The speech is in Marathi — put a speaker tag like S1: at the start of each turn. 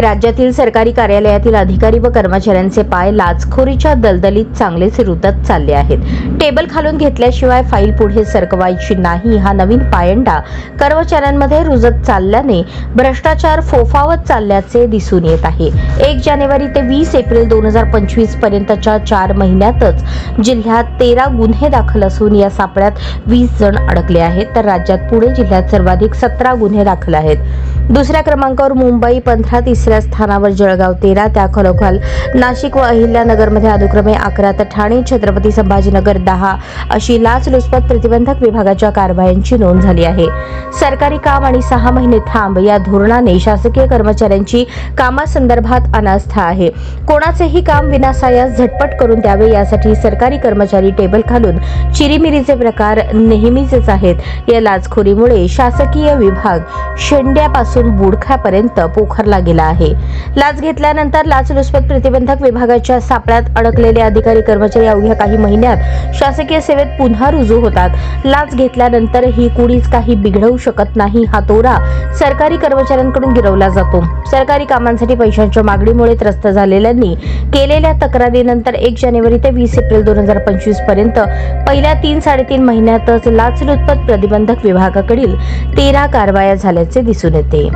S1: राज्यातील सरकारी कार्यालयातील अधिकारी व कर्मचाऱ्यांचे पाय लाचखोरीच्या दलदलीत चांगलेच रुतत चालले आहेत. टेबल खालून घेतल्याशिवाय फाईल पुढे सरकवायची नाही हा नवीन पायंडा कर्मचाऱ्यांमध्ये रुजत चालल्याने भ्रष्टाचार फोफावत चालल्याचे दिसून येत आहे. एक जानेवारी ते वीस एप्रिल दोन हजार पंचवीस पर्यंतच्या चार महिन्यातच जिल्ह्यात तेरा गुन्हे दाखल असून या सापळ्यात वीस जण अडकले आहेत तर राज्यात पुणे जिल्ह्यात सर्वाधिक सतरा गुन्हे दाखल आहेत. दुसऱ्या क्रमांकावर मुंबई पंधरा तिसऱ्या स्थानावर जळगाव तेरा. त्या खालोखाल नाशिक व अहिल्यानगरमध्ये अनुक्रमे अकरा तर ठाणे छत्रपती संभाजीनगर दहा अशी लाचलुचपत प्रतिबंधक विभागाच्या कारवायांची नोंद झाली आहे. सरकारी काम आणि सहा महिने थांब या धोरणाने शासकीय कर्मचाऱ्यांची कामासंदर्भात अनास्था आहे. कोणाचेही काम विनासायास झटपट करून द्यावे यासाठी सरकारी कर्मचारी टेबल खालून चिरीमिरीचे प्रकार नेहमीचेच आहेत. या लाचखोरीमुळे शासकीय विभाग शेंड्यापासून बुडखापर्यंत पोखरला गेला आहे. लाच घेतल्यानंतर लाचलुचपत प्रतिबंधक विभागाच्या सापळ्यात अडकलेले अधिकारी कर्मचारी अवघ्या काही महिन्यात शासकीय सेवेत पुन्हा रुजू होतात. लाच घेतल्यानंतरही कुणीच काही बिघडवू शकत नाही हा तोरा सरकारी कर्मचाऱ्यांकडून गिरवला जातो. सरकारी कामांसाठी पैशांच्या मागणीमुळे त्रस्त झालेल्यांनी केलेल्या तक्रारीनंतर एक जानेवारी ते वीस एप्रिल दोन हजार पंचवीसपर्यंत पहिल्या तीन साडेतीन महिन्यातच लाचलुचपत प्रतिबंधक विभागाकडील तेरा कारवाया झाल्याचे दिसून येते.